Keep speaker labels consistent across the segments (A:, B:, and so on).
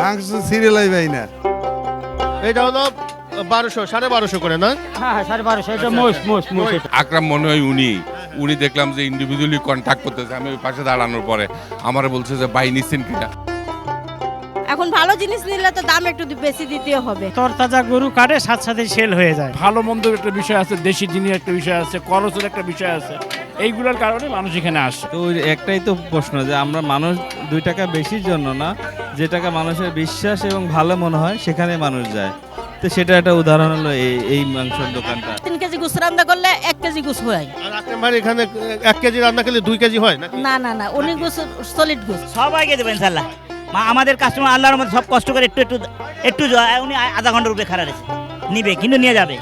A: মাংস সিরিয়ালাই পাই না।
B: এটা হলো বারোশো সাড়ে বারোশো করে না?
C: হ্যাঁ হ্যাঁ সাড়ে বারোশো এটা মোষ মোষ মোষ
D: আকরাম মনে হয় উনি উনি দেখলাম যে ইন্ডিভিজুয়ালি কন্ট্যাক্ট করতেছে আমি ওই পাশে দাঁড়ানোর পরে আমার বলছে যে নিচ্ছেন কিনা?
E: এখন ভালো জিনিস নিলে তো দাম একটু বেশি দিতে হবে।
C: তরতাজা গরু কাটে সাথে সাথে সেল হয়ে যায়।
F: ভালো মন্দের একটা বিষয় আছে দেশি জিনিস একটা বিষয় আছে খরচের একটা বিষয় আছে। এইগুলোর কারণে মানুষ এখানে আসে।
G: তো একটাই তো প্রশ্ন যে আমরা মানুষ দুই টাকা বেশির জন্য না যে টাকা মানুষের বিশ্বাস এবং ভালো মনে হয় সেখানে মানুষ যায়। তো সেটা একটা উদাহরণ হলো এই এই মাংসের দোকানটা।
E: তিন কেজি গুছ রান্না করলে এক কেজি গুছ হয়।
B: আর ভাই এখানে এক কেজি রান্না করলে দুই কেজি হয় না
E: না না উনি গুছ সলিড গুছ
H: সবাইকে দেবেন ইনশাল্লাহ মা আমাদের কাস্টমার আল্লাহর মধ্যে সব কষ্ট করে একটু একটু একটু উনি আধা ঘণ্টার উপরে খারাপ নিবে কিন্তু নিয়ে যাবে।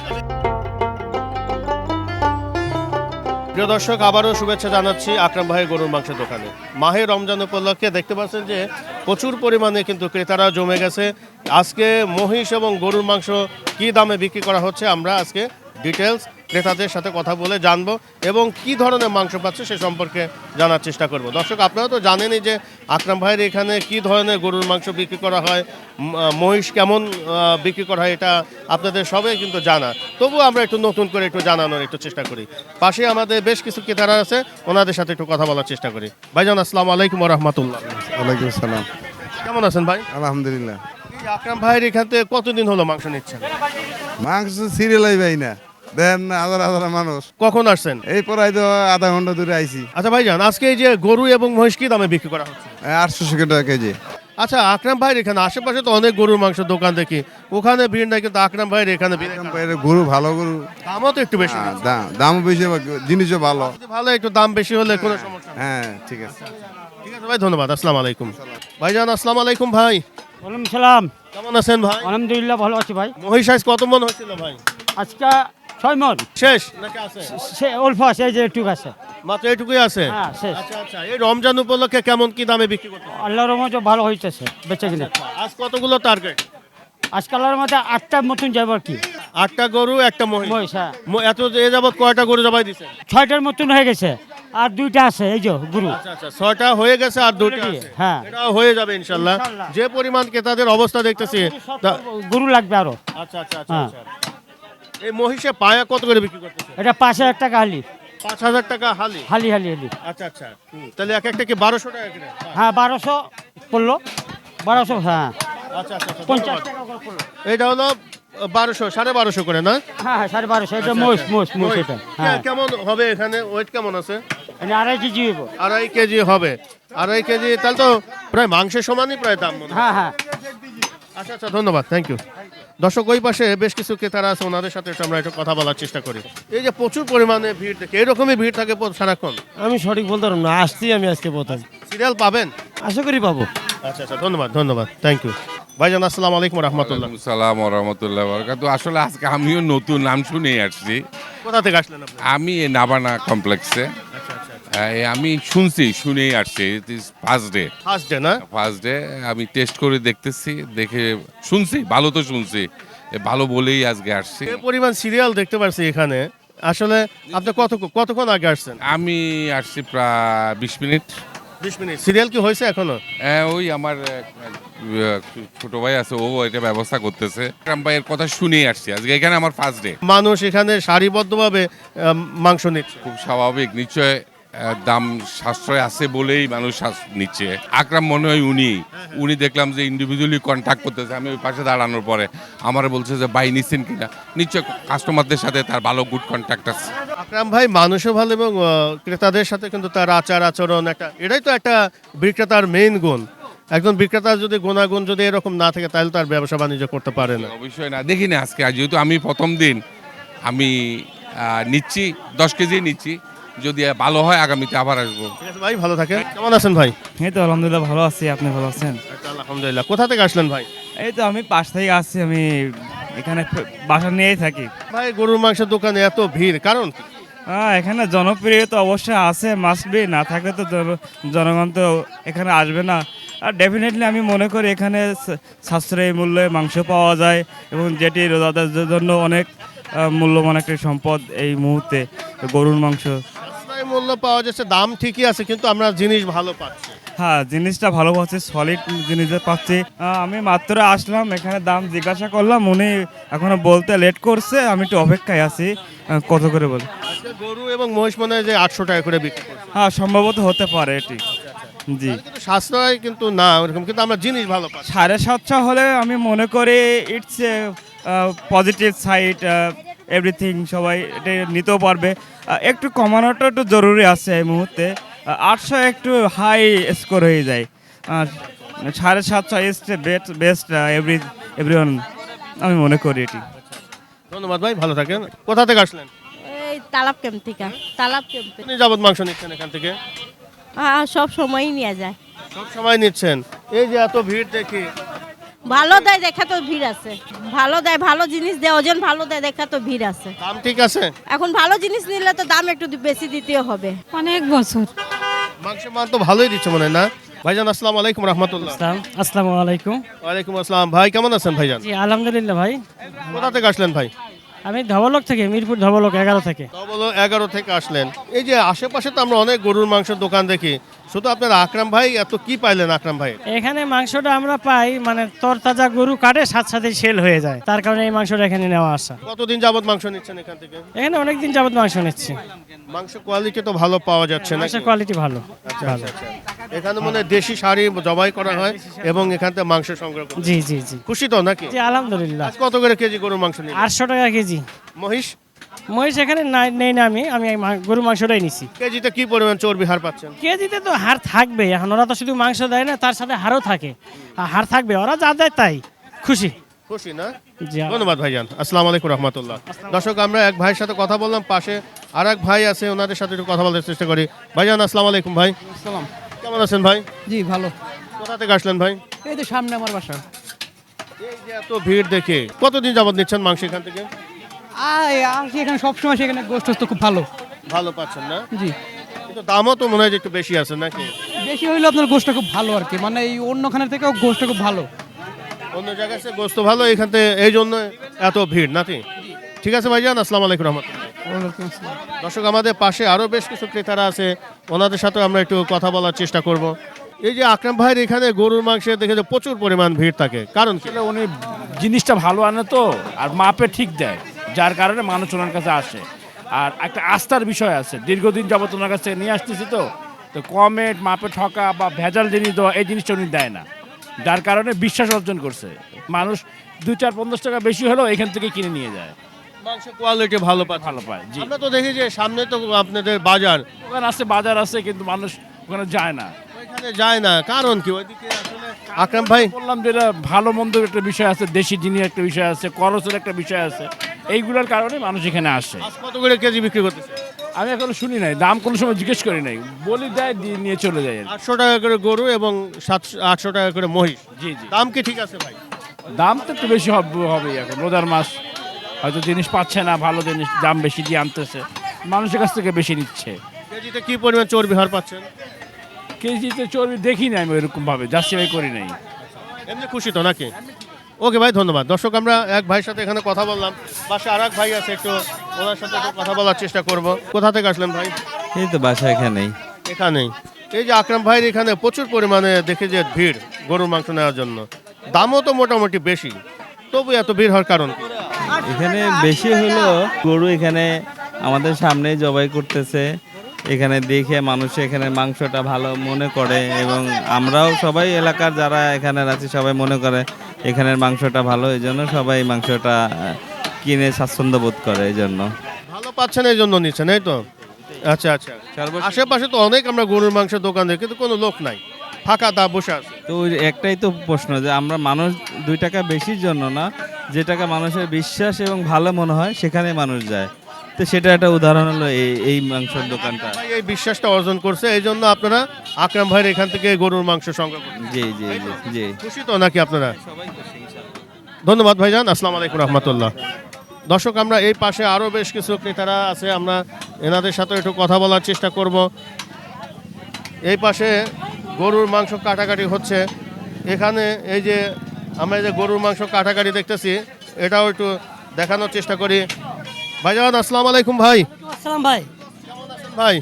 B: প্রিয় দর্শক, আবারও শুভেচ্ছা জানাচ্ছি আকরাম ভাই গরুর মাংসের দোকানে। মাহে রমজান উপলক্ষে দেখতে পাচ্ছেন যে প্রচুর পরিমাণে কিন্তু ক্রেতারা জমে গেছে। আজকে মহিষ এবং গরুর মাংস কি দামে বিক্রি করা হচ্ছে, আমরা আজকে ডিটেলস ক্রেতাদের সাথে কথা বলে জানব এবং কি ধরনের মাংস পাচ্ছে সে সম্পর্কে জানার চেষ্টা করব। দর্শক আপনারা তো জানেনই যে আকরাম ভাইয়ের এখানে কি ধরনের গরুর মাংস বিক্রি করা হয় মহিষ কেমন বিক্রি করা হয় এটা আপনাদের সবাই কিন্তু জানা। তবুও আমরা একটু নতুন করে একটু জানানোর একটু চেষ্টা করি। পাশে আমাদের বেশ কিছু ক্রেতারা আছে ওনাদের সাথে একটু কথা বলার চেষ্টা করি। ভাইজান আসসালামু আলাইকুম রহমতুল্লাহ।
A: ওয়ালাইকুম আসসালাম।
B: কেমন আছেন ভাই?
A: আলহামদুলিল্লাহ।
B: আকরাম ভাইয়ের এখান থেকে কতদিন হলো মাংস নিচ্ছেন?
A: মাংস সিরিয়ালাই ভাই না। দেখেন না হাজার হাজার মানুষ।
B: কখন আসছেন?
A: এই পড়াই তো আধা ঘণ্টা দূরে আইছি।
B: আচ্ছা ভাইজান আজকে এই যে গরু এবং মহিষ কি দামে বিক্রি করা হচ্ছে?
A: আটশো টাকা কেজি।
B: আচ্ছা আকরাম ভাইয়ের এখানে আশেপাশে তো অনেক গরুর মাংস দোকান দেখি। ওখানে ভিড় নাই কিন্তু আকরাম ভাইয়ের এখানে ভিড়
A: গরু ভালো গরু।
B: দামও তো একটু বেশি।
A: হ্যাঁ, দাম দামও বেশি জিনিসও ভালো।
B: ভালো একটু দাম বেশি হলে কোনো সমস্যা
A: হ্যাঁ ঠিক আছে।
B: ঠিক আছে ভাই ধন্যবাদ আসসালামু আলাইকুম। ভাইজান আসসালামু আলাইকুম ভাই।
C: ওয়ালাইকুম সালাম।
B: কেমন আছেন ভাই?
C: আলহামদুলিল্লাহ ভালো আছি ভাই।
B: মহিষ আজ কত মন হয়েছিল ভাই?
C: আজকে ছয় মন
B: শেষ। নাকি আছে?
C: সে অল্প আছে এই যে একটু আছে।
B: মাত্র এইটুকুই আছে?
C: হ্যাঁ শেষ।
B: আচ্ছা আচ্ছা এই রমজান উপলক্ষে কেমন কি দামে বিক্রি করতে
C: আল্লাহর মতো ভালো হইতেছে বেঁচে কিনা।
B: আজ কতগুলো টার্গেট
C: আজকালের মধ্যে আটটা মতন যাব আর কি।
B: আটটা গরু একটা মহিষ।
C: হ্যাঁ।
B: এত এ যাবত কয়টা গরু জবাই দিছে?
C: ছয়টার মতন হয়ে গেছে আর দুইটা আছে এই যে গুরু।
B: আচ্ছা আচ্ছা ছয়টা হয়ে গেছে আর দুটো
C: হ্যাঁ।
B: এটা হয়ে যাবে ইনশাল্লাহ। যে পরিমাণ ক্রেতাদের অবস্থা দেখতেছি
C: গরু লাগবে আরও।
B: আচ্ছা আচ্ছা আচ্ছা
C: হ্যাঁ।
B: আচ্ছা। এই মহিষে পায়া কত করে বিক্রি করতেছে
C: এটা পাঁচ হাজার টাকা হালি।
B: পাঁচ হাজার টাকা হালি?
C: হালি হালি হালি।
B: আচ্ছা আচ্ছা। তাহলে এক একটা কি বারোশো টাকা করে
C: হ্যাঁ। বারোশো পড়ল। বারোশো হ্যাঁ।
B: আচ্ছা আচ্ছা আচ্ছা,
C: পঞ্চাশ। টাকা করে পড়ল।
B: এটা হলো বারোশো সাড়ে বারোশো করে না?
C: হ্যাঁ হ্যাঁ সাড়ে বারোশো। এটা মোষ মোষ মোষ এটা। হ্যাঁ।
B: কেমন হবে এখানে? ওয়েট কেমন আছে?
C: এটা আড়াই কেজি হইব।
B: আড়াই কেজি হবে। আড়াই কেজি তাহলে তো প্রায় মাংসের সমানই প্রায় দাম মনে হ্যাঁ।
C: হ্যাঁ
B: আচ্ছা আচ্ছা ধন্যবাদ। থ্যাংক ইউ দর্শক ওই পাশে বেশ কিছু ক্রেতারা আছে ওনাদের সাথে আমরা একটু কথা বলার চেষ্টা করি। এই যে প্রচুর পরিমাণে ভিড় দেখে এরকমই ভিড় থাকে সারাক্ষণ?
I: আমি সঠিক বলতে পারব না আসছি আমি আজকে প্রথম।
B: সিরিয়াল পাবেন?
I: আশা করি পাবো।
B: আচ্ছা আচ্ছা ধন্যবাদ ধন্যবাদ থ্যাংক ইউ ভাইজান আসসালামু আলাইকুম রহমতুল্লাহ।
D: সালাম রহমতুল্লাহ বরকাত আসলে আজকে আমিও নতুন নাম শুনেই আসছি।
B: কোথা থেকে আসলেন আপনি?
D: আমি এই নাবানা কমপ্লেক্সে। আমি শুনছি শুনেই আসছি ফার্স্ট ডে
B: ফার্স্ট ডে না?
D: ফার্স্ট ডে আমি টেস্ট করে দেখতেছি দেখে শুনছি ভালো তো শুনছি এ ভালো বলেই আজকে আসছি।
B: যে পরিমাণ সিরিয়াল দেখতে পাচ্ছি এখানে। আসলে আপনি কত কতক্ষণ আগে আসছেন?
D: আমি আসছি প্রায় বিশ মিনিট।
B: বিশ মিনিট। সিরিয়াল কি হয়েছে এখনও?
D: হ্যাঁ, ওই আমার ছোট ভাই আছে ও এটা ব্যবস্থা করতেছে। রাম ভাইয়ের কথা শুনেই আসছি আজকে এখানে আমার ফার্স্ট ডে
B: মানুষ এখানে সারিবদ্ধভাবে আহ, মাংস নিচ্ছে।
D: খুব স্বাভাবিক নিশ্চয় দাম সাশ্রয় আছে বলেই মানুষ নিচ্ছে। আকরাম মনে হয় উনি। উনি দেখলাম যে ইন্ডিভিজুয়ালি কন্ট্যাক্ট করতেছে। আমি ওই পাশে দাঁড়ানোর পরে আমার বলছে যে বাই নিচ্ছেন কিনা? নিশ্চয় কাস্টমারদের সাথে তার ভালো গুড কন্ট্যাক্ট আছে।
B: আকরাম ভাই মানুষও ভালো এবং ক্রেতাদের সাথে কিন্তু তার আচার আচরণ একটা এটাই তো একটা বিক্রেতার মেইন গুণ। একজন বিক্রেতার যদি গুণাগুণ যদি এরকম না থাকে তাহলে তার ব্যবসা বাণিজ্য করতে পারে না।
D: অবশ্যই না। দেখি না আজকে। যেহেতু আমি প্রথম দিন আমি নিচ্ছি দশ কেজি নিচ্ছি। যদি ভালো হয় আগামীতে আবার আসব।
B: ঠিক আছে ভাই ভালো থাকেন। কেমন আছেন ভাই?
G: এই তো আলহামদুলিল্লাহ ভালো আছি আপনি ভালো আছেন?
B: আলহামদুলিল্লাহ কোথা থেকে আসলেন ভাই?
G: এই তো আমি পাশ থেকে আসছি আমি এখানে বাসা নিয়েই থাকি।
B: ভাই গরুর মাংসের দোকানে এত ভিড় কারণ
G: হ্যাঁ এখানে জনপ্রিয় তো অবশ্যই আছে মাসবি না থাকলে তো জনগণ তো এখানে আসবে না। আর ডেফিনেটলি আমি মনে করি এখানে সাশ্রয়ী মূল্যে মাংস পাওয়া যায় এবং যেটি রোজাদারদের জন্য অনেক মূল্যবান একটি সম্পদ এই মুহূর্তে গরুর মাংস।
B: সাশ্রয় মূল্য পাওয়া যাচ্ছে দাম ঠিকই আছে কিন্তু আমরা জিনিস ভালো পাচ্ছি।
G: হ্যাঁ জিনিসটা ভালো পাচ্ছি সলিড জিনিস পাচ্ছি। আমি মাত্র আসলাম এখানে দাম জিজ্ঞাসা করলাম উনি এখনও বলতে লেট করছে আমি একটু অপেক্ষায় আছি। কত করে বল?
B: গরু এবং মহিষ মনে হয় যে আটশো টাকা করে বিক্রি
G: হ্যাঁ সম্ভবত হতে পারে এটি। জি।
B: সাশ্রয় কিন্তু না ওরকম কিন্তু আমরা জিনিস ভালো পাচ্ছি।
G: সাড়ে সাতশো হলে আমি মনে করি it's a positive side everything সবাই এটা নিতেও পারবে। একটু কমানোটা একটু জরুরি আছে এই মুহূর্তে। আটশো একটু হাই স্কোর হয়ে যায়। আর সাড়ে সাতশো is best best every everyone আমি মনে করি এটি।
B: ধন্যবাদ ভাই ভালো থাকেন। কোথা থেকে আসলেন?
E: এই তালাব ক্যাম্প থেকে তালাব ক্যাম্পে।
B: আপনি যাবত মাংস নিচ্ছেন এখান থেকে?
E: হ্যাঁ সব সময়ই নিয়ে যায়।
B: সব সময় নিচ্ছেন। এই যে এত ভিড় দেখি
E: ভালো দেয় দেখা তো ভিড় আছে। ভালো দেয় ভালো জিনিস দেয় ওজন ভালো দেয় দেখা তো ভিড় আছে।
B: দাম ঠিক আছে?
E: এখন ভালো জিনিস নিলে তো দাম একটু বেশি দিতেও হবে।
J: অনেক বছর।
B: মাংসের মান তো ভালোই দিচ্ছে মনে হয় না? ভাইজান আসসালামু আলাইকুম রহমতুল্লাহ।
C: আসসালামু আলাইকুম।
B: ওয়ালাইকুম আসসালাম। ভাই কেমন আছেন ভাইজান?
C: জি আলহামদুলিল্লাহ ভাই।
B: কোথা থেকে আসলেন ভাই?
C: আমি ধবলক থেকে মিরপুর ধবলক এগারো থেকে।
B: তো বলো এগারো থেকে আসলেন। এই যে আশেপাশে তো আমরা অনেক গরুর মাংসের দোকান দেখি। শুধু আপনার আকরাম ভাই এত কি পাইলেন আকরাম ভাই?
C: এখানে মাংসটা আমরা পাই মানে তরতাজা গরু কাটে সাথে সাথে সেল হয়ে যায়। তার কারণে এই মাংসটা এখানে নেওয়া আসা।
B: কতদিন যাবত মাংস নিচ্ছেন এখান থেকে?
C: এখানে অনেকদিন যাবত মাংস নিচ্ছি।
B: মাংস কোয়ালিটি তো ভালো পাওয়া যাচ্ছে না
C: মাংসের কোয়ালিটি ভালো
B: আচ্ছা আচ্ছা আচ্ছা। এখানে মনে হয় দেশি শাড়ি জবাই করা হয় এবং এখান থেকে মাংস সংগ্রহ করা হয়।
C: জি জি জি।
B: খুশি তো নাকি?
C: জি আলহামদুলিল্লাহ।
B: আজ কত করে কেজি গরুর মাংস নিলেন?
C: আটশো টাকা কেজি।
B: মহিষ?
C: মহিষ এখানে নেই না আমি আমি গরু মাংসটাই নিছি।
B: কেজিতে কি পরিমাণ চর্বি হার পাচ্ছেন?
C: কেজিতে তো হার থাকবে এখন ওরা তো শুধু মাংস দেয় না তার সাথে হারও থাকে। আর হার থাকবে ওরা যা দেয় তাই। খুশি?
B: খুশি না? ধন্যবাদ ভাইজান। আসসালামু আলাইকুম রহমতুল্লাহ। দর্শক আমরা এক ভাইয়ের সাথে কথা বললাম পাশে আর এক ভাই আছে ওনাদের সাথে একটু কথা বলার চেষ্টা করি। ভাইজান আসসালামু আলাইকুম ভাই।
I: সালাম
B: কেমন আছেন ভাই?
I: জি ভালো।
B: কোথা থেকে আসলেন ভাই?
I: এই তো সামনে আমার বাসা।
B: এই যে এত ভিড় দেখে কতদিন যাবত নিচ্ছেন মাংস এখান থেকে?
I: আয় আসি এখানে সবসময় সেখানে গোষ্ঠ তো খুব ভালো।
B: ভালো পাচ্ছেন না?
I: জি।
B: কিন্তু দামও তো মনে হয় যে একটু বেশি আছে নাকি?
I: বেশি হইলে আপনার গোষ্ঠ খুব ভালো আর কি। মানে এই অন্যখানের থেকেও গোষ্ঠ খুব ভালো।
B: অন্য জায়গায় সে গোস্ত ভালো এখান থেকে এই জন্য এত ভিড় নাকি? ঠিক আছে ভাইজান আসসালামু আলাইকুম রহমতুল্লাহ। দর্শক আমাদের পাশে আরও বেশ কিছু ক্রেতারা আছে ওনাদের সাথে আমরা একটু কথা বলার চেষ্টা করব। এই যে আকরাম ভাইয়ের এখানে গরুর মাংসে দেখে যে প্রচুর পরিমাণ ভিড় থাকে কারণ
F: উনি জিনিসটা ভালো আনে তো আর মাপে ঠিক দেয়। যার কারণে মানুষ ওনার কাছে আসে। আর একটা আস্থার বিষয় আছে। দীর্ঘদিন যাবত ওনার কাছে নিয়ে আসতেছি তো। তো কমে মাপে ঠকা বা ভেজাল জিনিস দেওয়া এই জিনিসটা উনি দেয় না। যার কারণে বিশ্বাস অর্জন করছে। মানুষ দুই চার পঞ্চাশ টাকা বেশি হলেও এখান থেকে কিনে নিয়ে যায়।
B: মাংস কোয়ালিটি ভালো পাচ্ছে।
F: ভালো পায় জি।
B: আমরা তো দেখি যে সামনে তো আপনাদের বাজার।
F: ওখানে আছে বাজার আছে কিন্তু মানুষ ওখানে যায় না।
B: যায় না। কারণ কি? ওইদিকে আসলে আকরাম ভাই
F: বললাম যেটা ভালো মন্দের একটা বিষয় আছে দেশি জিনিস একটা বিষয় আছে খরচের একটা বিষয় আছে। এইগুলোর কারণে মানুষ এখানে আসে।
B: আজ কত করে কেজি বিক্রি করতেছে?
F: আমি এখনও শুনি নাই দাম কোনো সময় জিজ্ঞেস করি নাই। বলি দেয় দিয়ে নিয়ে চলে যায়।
B: আটশো টাকা করে গরু এবং সাতশো আটশো টাকা করে মহিষ।
F: জি জি।
B: দাম কি ঠিক আছে ভাই?
F: দাম তো একটু বেশি হবে হবেই এখন। রোজার মাস হয়তো জিনিস পাচ্ছে না ভালো জিনিস দাম বেশি দিয়ে আনতেছে। মানুষের কাছ থেকে বেশি নিচ্ছে।
B: কেজিতে কি পরিমাণ চর্বি হার পাচ্ছেন?
F: কেজিতে চর্বি দেখি না আমি ওইরকম ভাবে জাস্টিফাই করি নাই।
B: এমনি খুশি তো নাকি? ওকে ভাই ধন্যবাদ। দর্শক আমরা এক ভাইয়ের সাথে এখানে কথা বললাম। পাশে আর এক ভাই আছে একটু ওনার সাথে একটু কথা বলার চেষ্টা করব। কোথা থেকে আসলেন ভাই?
K: এই তো বাসা এখানেই।
B: এখানেই। এই যে আকরাম ভাইয়ের এখানে প্রচুর পরিমাণে দেখে যে ভিড় গরুর মাংস নেওয়ার জন্য। দামও তো মোটামুটি বেশি। তবু এত ভিড় হওয়ার কারণ কি?
K: এখানে বেশি হলো গরু এখানে আমাদের সামনে জবাই করতেছে। এখানে দেখে মানুষ এখানে মাংসটা ভালো মনে করে এবং আমরাও সবাই এলাকার যারা এখানে আছি সবাই মনে করে এখানের মাংসটা ভালো এই জন্য সবাই মাংসটা কিনে স্বাচ্ছন্দ্য বোধ করে এই জন্য।
B: ভালো পাচ্ছেন এই জন্য নিচ্ছেন এই তো? আচ্ছা আচ্ছা। আশেপাশে তো অনেক আমরা গরুর মাংসের দোকান দেখি কিন্তু কোনো লোক নাই। ফাঁকা দা বসে আছে।
K: তো ওই একটাই তো প্রশ্ন যে আমরা মানুষ দুই টাকা বেশির জন্য না যে টাকা মানুষের বিশ্বাস এবং ভালো মনে হয় সেখানে মানুষ যায়। তো সেটা একটা উদাহরণ হলো এই এই মাংসের দোকানটা।
B: এই বিশ্বাসটা অর্জন করছে এই জন্য আপনারা আকরাম ভাইয়ের এখান থেকে গরুর মাংস সংগ্রহ করছেন।
K: জি জি জি জি।
B: খুশি তো নাকি আপনারা? ধন্যবাদ ভাইজান আসসালামু আলাইকুম রহমতুল্লাহ। দর্শক আমরা এই পাশে আরও বেশ কিছু ক্রেতারা আছে আমরা এনাদের সাথে একটু কথা বলার চেষ্টা করব। এই পাশে গরুর মাংস কাটাকাটি হচ্ছে। এখানে এই যে আমরা যে গরুর মাংস কাটাকাটি দেখতেছি এটাও একটু দেখানোর চেষ্টা করি। ভাইজান আসসালামু আলাইকুম ভাই।
C: আসসালাম ভাই।
B: ভাই?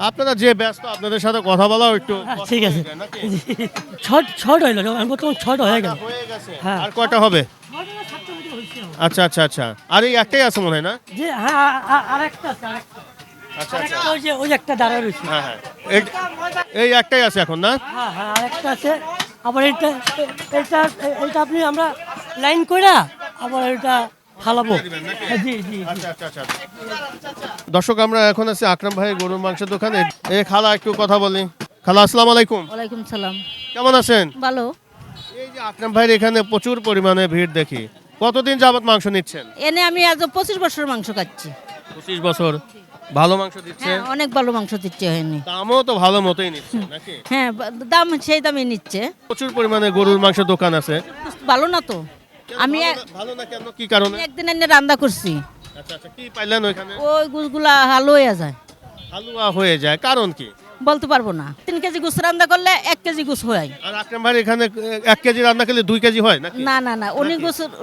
B: আপনারা যে ব্যস্ত আপনাদের সাথে কথা বলাও একটু
C: হ্যাঁ, ঠিক আছে। ছট ছট হইল বর্তমান ছট হয়ে গেল
B: হ্যাঁ। আর কয়টা হবে? আচ্ছা আচ্ছা আচ্ছা। আর এই একটাই আছে মনে হয় না?
C: যে হ্যাঁ আর একটা আছে
B: আচ্ছা আচ্ছা।
C: ওই যে ওই একটা দাঁড়ায় রয়েছে।
B: হ্যাঁ হ্যাঁ। এই- এই একটাই আছে এখন না?
C: হ্যাঁ হ্যাঁ আরেকটা আছে। আবার এটা এটা এটা আপনি আমরা লাইন কইরা আবার এটা ফালাবো। হ্যাঁ, জি জি
B: আচ্ছা আচ্ছা আচ্ছা। দর্শক আমরা এখন আছি আকরাম ভাইয়ের গরুর মাংসের দোকানে। এই খালা একটু কথা বলি। খালা আসসালামু আলাইকুম।
E: ওয়ালাইকুম সালাম।
B: কেমন আছেন?
E: ভালো।
B: এই যে আকরাম ভাইয়ের এখানে প্রচুর পরিমাণে ভিড় দেখি। কতদিন যাবত মাংস নিচ্ছেন?
E: এনে আমি আজ পঁচিশ বছর মাংস খাচ্ছি।
B: পঁচিশ বছর। ভালো মাংস দিচ্ছে?
E: হ্যাঁ অনেক ভালো মাংস দিচ্ছে হয়নি
B: দামও তো ভালো মতোই নিচ্ছে নাকি?
E: হ্যাঁ দাম সেই দামে নিচ্ছে।
B: প্রচুর পরিমাণে গরুর মাংস দোকান আছে।
E: ভালো না তো? আমি
B: ভালো না- কেন? কি কারণে?
E: একদিন এনে রান্না করছি।
B: আচ্ছা আচ্ছা কি পাইলেন
E: ওই গুসগুলা হালো হয়ে যায়।
B: হালুয়া হয়ে যায় কারণ কি?
E: বলতে পারব না। তিন কেজি রান্না করলে এক কেজি হয়।
B: আর ভাইয়ের এখানে এক কেজি রান্না করলে দুই কেজি হয় নাকি?
E: না না না উনি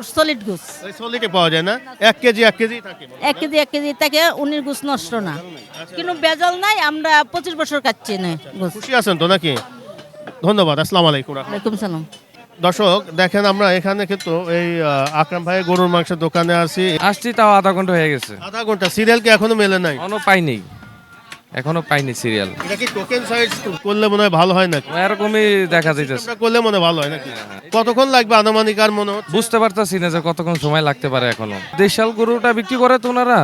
E: সলিড
B: ওই সলিডে পাওয়া যায় না? এক কেজি এক কেজি থাকে
E: এক কেজি এক কেজি থেকে উনির গুস নষ্ট না। কিন্তু বেজল নাই আমরা পঁচিশ বছর কাচ্ছি না
B: খুশি আছেন তো নাকি? ধন্যবাদ আসসালামু আলাইকুম
E: ওয়ালাইকুম সালাম।
B: দর্শক দেখেন আমরা এখানে কিন্তু এই আকরাম ভাইয়ের গরুর মাংসের দোকানে আছি।
G: আসছি তাও আধা ঘণ্টা হয়ে গেছে।
B: আধা ঘণ্টা। সিরিয়াল কি এখনও মেলে নাই?
G: এখনও পাইনি। এখনও পাইনি সিরিয়াল।
B: এটা কি টোকেন সাইজ? করলে মনে হয় ভালো হয় নাকি?
G: এরকমই দেখা যাইতেছে।
B: করলে মনে ভালো হয় নাকি? কতক্ষণ লাগবে আনুমানিক আর মনে হচ্ছে?
G: বুঝতে পারতাছি না যে কতক্ষণ সময় লাগতে পারে এখনও। দেশাল গরুটা বিক্রি করে তো ওনারা?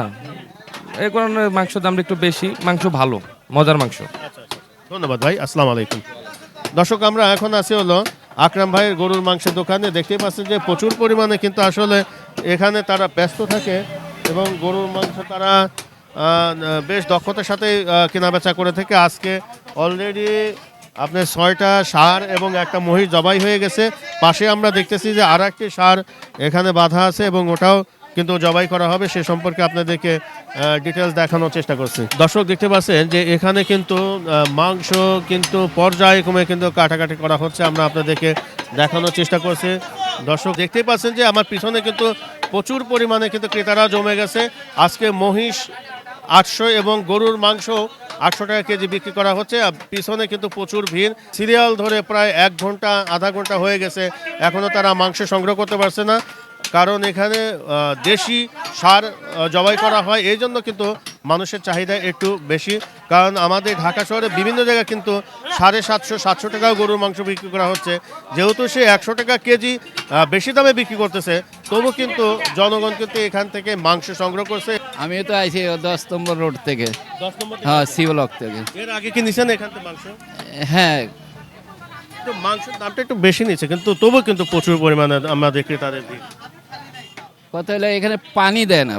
G: এই কারণে মাংস দামটা একটু বেশি। মাংস ভালো মজার মাংস।
B: ধন্যবাদ ভাই আসসালামু আলাইকুম। দর্শক আমরা এখন আছি হলো আকরাম ভাইয়ের গরুর মাংসের দোকানে দেখতেই পাচ্ছেন যে প্রচুর পরিমাণে কিন্তু আসলে এখানে তারা ব্যস্ত থাকে এবং গরুর মাংস তারা বেশ দক্ষতার সাথে কেনাবেচা করে থাকে। আজকে অলরেডি আপনার ছয়টা সার এবং একটা মহিষ জবাই হয়ে গেছে। পাশে আমরা দেখতেছি যে আর একটি সার এখানে বাধা আছে এবং ওটাও কিন্তু জবাই করা হবে। সে সম্পর্কে আপনাদেরকে ডিটেলস দেখানোর চেষ্টা করছি। দর্শক দেখতে পাচ্ছেন যে এখানে কিন্তু মাংস কিন্তু পর্যায়ক্রমে কিন্তু কাটাকাটি করা হচ্ছে। আমরা আপনাদেরকে দেখানোর চেষ্টা করছি। দর্শক দেখতেই পাচ্ছেন যে আমার পিছনে কিন্তু প্রচুর পরিমাণে কিন্তু ক্রেতারা জমে গেছে। আজকে মহিষ আটশো এবং গরুর মাংস আটশো টাকা কেজি বিক্রি করা হচ্ছে। পিছনে কিন্তু প্রচুর ভিড়। সিরিয়াল ধরে প্রায় এক ঘণ্টা, আধা ঘণ্টা হয়ে গেছে। এখনও তারা মাংস সংগ্রহ করতে পারছে না। কারণ এখানে দেশি সার জবাই করা হয় এই জন্য কিন্তু মানুষের চাহিদা একটু বেশি। কারণ আমাদের ঢাকা শহরে বিভিন্ন জায়গায় কিন্তু সাড়ে সাতশো সাতশো টাকাও গরুর মাংস বিক্রি করা হচ্ছে। যেহেতু সে একশো টাকা কেজি বেশি দামে বিক্রি করতেছে তবু কিন্তু জনগণ কিন্তু এখান থেকে মাংস সংগ্রহ করছে।
J: আমি তো আইছি দশ নম্বর রোড থেকে।
B: দশ নম্বর থেকে।
J: হ্যাঁ সিবলক থেকে।
B: এর আগে কি নিছেন এখান থেকে মাংস?
J: হ্যাঁ।
B: মাংসের দামটা একটু বেশি নিচ্ছে কিন্তু তবু কিন্তু প্রচুর পরিমাণে আমাদের ক্রেতাদের ভিড়।
J: কথা হলো এখানে পানি দেয় না।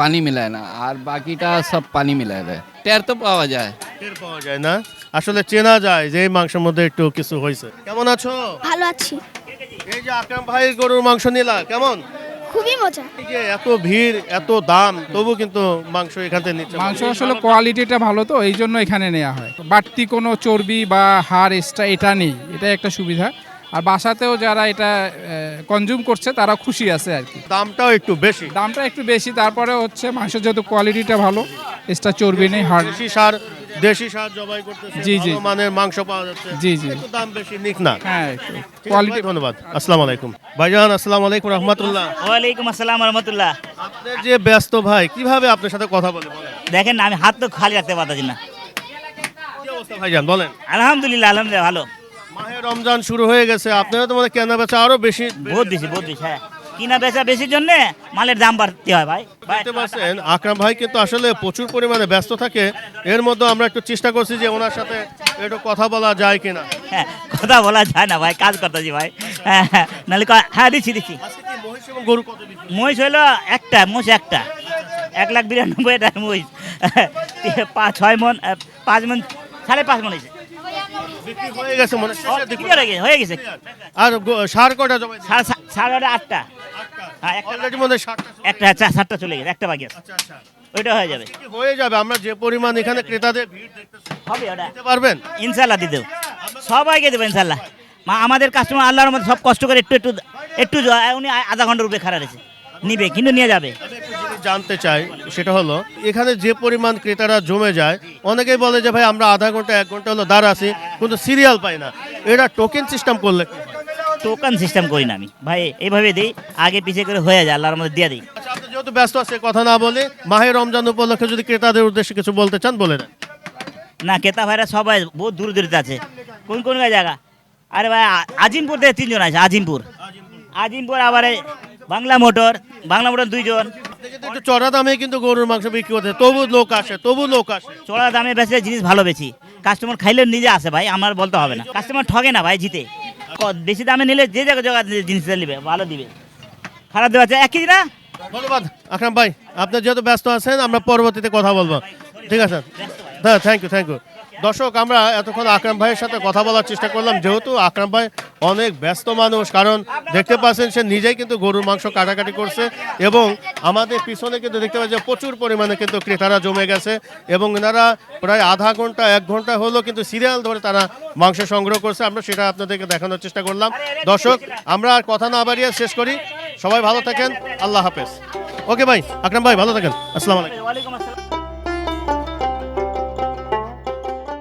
J: পানি মিলায় না আর বাকিটা সব পানি মিলায় দেয়। টের তো পাওয়া যায়।
B: টের পাওয়া যায় না। আসলে চেনা যায় যে এই মাংসের মধ্যে একটু কিছু হয়েছে। কেমন আছো?
L: ভালো আছি।
B: এই যে আকরাম ভাইয়ের গরুর মাংস নিলা কেমন?
L: খুবই মজা।
B: এই যে এত ভিড় এত দাম তবু কিন্তু মাংস এখান নিচ্ছে।
I: মাংস আসলে কোয়ালিটিটা ভালো তো এই জন্য এখানে নেওয়া হয়। বাড়তি কোনো চর্বি বা হাড় এক্সট্রা এটা নেই এটা একটা সুবিধা। আর বাসাতেও যারা এটা কনজিউম করছে তারা খুশি আছে আর কি।
B: দামটাও একটু বেশি।
I: দামটা একটু বেশি তারপরে হচ্ছে মাংসের যেহেতু কোয়ালিটিটা ভালো এক্সট্রা চর্বি নেই হাড়
B: দেশি সার দেশি সার জবাই করতেছে
I: জি, জি।
B: ভালো মানের মাংস পাওয়া যাচ্ছে।
I: জি, জি।
B: একটু দাম বেশি নিক না।
I: হ্যাঁ
B: কোয়ালিটি ধন্যবাদ। আসসালামু আলাইকুম। ভাইজান আসসালামু আলাইকুম রহমতুল্লাহ।
H: ওয়ালাইকুম আসসালাম রহমতুল্লাহ।
B: আপনার যে ব্যস্ত ভাই কীভাবে আপনার সাথে কথা বলে
H: দেখেন আমি হাত তো খালি রাখতে পারতেছি না।
B: কি অবস্থা ভাইজান বলেন।
H: আলহামদুলিল্লাহ আলহামদুলিল্লাহ ভালো।
B: মাহে রমজান শুরু হয়ে গেছে আপনারা তো মানে কেনা বেচা আরও বেশি
H: বহুত বেশি বহুত বেশি হ্যাঁ। কিনা বেচা বেশির জন্য মালের দাম বাড়তে হয় ভাই।
B: দেখতে পাচ্ছেন আকরাম ভাই কিন্তু আসলে প্রচুর পরিমাণে ব্যস্ত থাকে। এর মধ্যে আমরা একটু চেষ্টা করছি যে ওনার সাথে একটু কথা বলা যায় কিনা।
H: হ্যাঁ কথা বলা যায় না ভাই কাজ করতেছি ভাই। হ্যাঁ হ্যাঁ নাহলে ক- হ্যাঁ দিচ্ছি দিচ্ছি।
B: মহিষ এবং গরু কত
H: মহিষ হইল একটা মহিষ একটা। এক লাখ বিরানব্বই এটা মহিষ। পাঁচ ছয় মন আহ, পাঁচ মন সাড়ে পাঁচ মন হয়েছে
B: বিক্রি হয়ে গেছে মনে হয় শেষের দিকে।
H: ক্লিয়ার হয়ে গেছে
B: আর সার কটা জমা
H: সাড়ে আটটা। আটটা। হ্যাঁ একটা
B: মধ্যে
H: একটা সাতটা চলে গেছে একটা বাকি আছে।
B: আচ্ছা আচ্ছা।
H: ওইটা হয়ে যাবে।
B: হয়ে যাবে? আমরা যে পরিমাণ এখানে ক্রেতাদের ভিড়
H: হবে ওটা।
B: দিতে পারবেন?
H: ইনশাল্লাহ সবাইকে দেবো ইনশাল্লাহ মা আমাদের কাস্টমার আল্লাহর মধ্যে সব কষ্ট করে একটু একটু একটু উনি আধা ঘণ্টার উপরে খারাপ রয়েছে। নিবে কিন্তু নিয়ে যাবে।
B: জিনিস জানতে চাই সেটা হলো এখানে যে পরিমাণ ক্রেতারা জমে যায় অনেকেই বলে যে ভাই আমরা আধা ঘণ্টা এক ঘণ্টা হলো দাঁড় আছি কিন্তু সিরিয়াল পাই না। এটা টোকেন সিস্টেম করলে
H: টোকেন সিস্টেম করি না আমি। ভাই এইভাবে দিই আগে পিছিয়ে করে হয়ে যায় আল্লাহর মধ্যে দিয়ে দিই।
B: আচ্ছা আপনি যেহেতু ব্যস্ত আছে কথা না বলে মাহে রমজান উপলক্ষে যদি ক্রেতাদের উদ্দেশ্যে কিছু বলতে চান বলে দেন।
H: না ক্রেতা ভাইরা সবাই বহুত দূর দূরিতে আছে। কোন কোন জায়গা? আরে ভাই আজিমপুর থেকে তিনজন আছে আজিমপুর। আজিমপুর আবার বাংলা মোটর বাংলা মোটর দুইজন।
B: একটু চড়া দামে কিন্তু গরুর মাংস বিক্রি করতে তবু লোক আসে তবু লোক আসে।
H: চড়া দামে বেচলে জিনিস ভালো বেশি। কাস্টমার খাইলে নিজে আসে ভাই আমার বলতে হবে না। কাস্টমার ঠগে না ভাই জিতে। বেশি দামে নিলে যে জায়গা জায়গা জিনিস নিবে ভালো দিবে। খারাপ দেওয়া আছে। একই না?
B: ধন্যবাদ আকরাম ভাই। আপনি যেহেতু ব্যস্ত আছেন আমরা পরবর্তীতে কথা বলব। ঠিক আছে? হ্যাঁ থ্যাংক ইউ থ্যাংক ইউ দর্শক, আমরা এতক্ষণ আকরাম ভাইয়ের সাথে কথা বলার চেষ্টা করলাম। যেহেতু আকরাম ভাই অনেক ব্যস্ত মানুষ, কারণ দেখতে পাচ্ছেন সে নিজেই কিন্তু গরুর মাংস কাটাকাটি করছে এবং আমাদের পিছনে কিন্তু দেখতে পাচ্ছি প্রচুর পরিমাণে কিন্তু ক্রেতারা জমে গেছে এবং এনারা প্রায় আধা ঘণ্টা, এক ঘণ্টা হলো কিন্তু সিরিয়াল ধরে তারা মাংস সংগ্রহ করছে। আমরা সেটা আপনাদেরকে দেখানোর চেষ্টা করলাম। দর্শক, আমরা আর কথা না বাড়িয়ে শেষ করি। সবাই ভালো থাকেন। আল্লাহ হাফেজ। ওকে ভাই, আকরাম ভাই, ভালো থাকেন। আসসালামু আলাইকুম।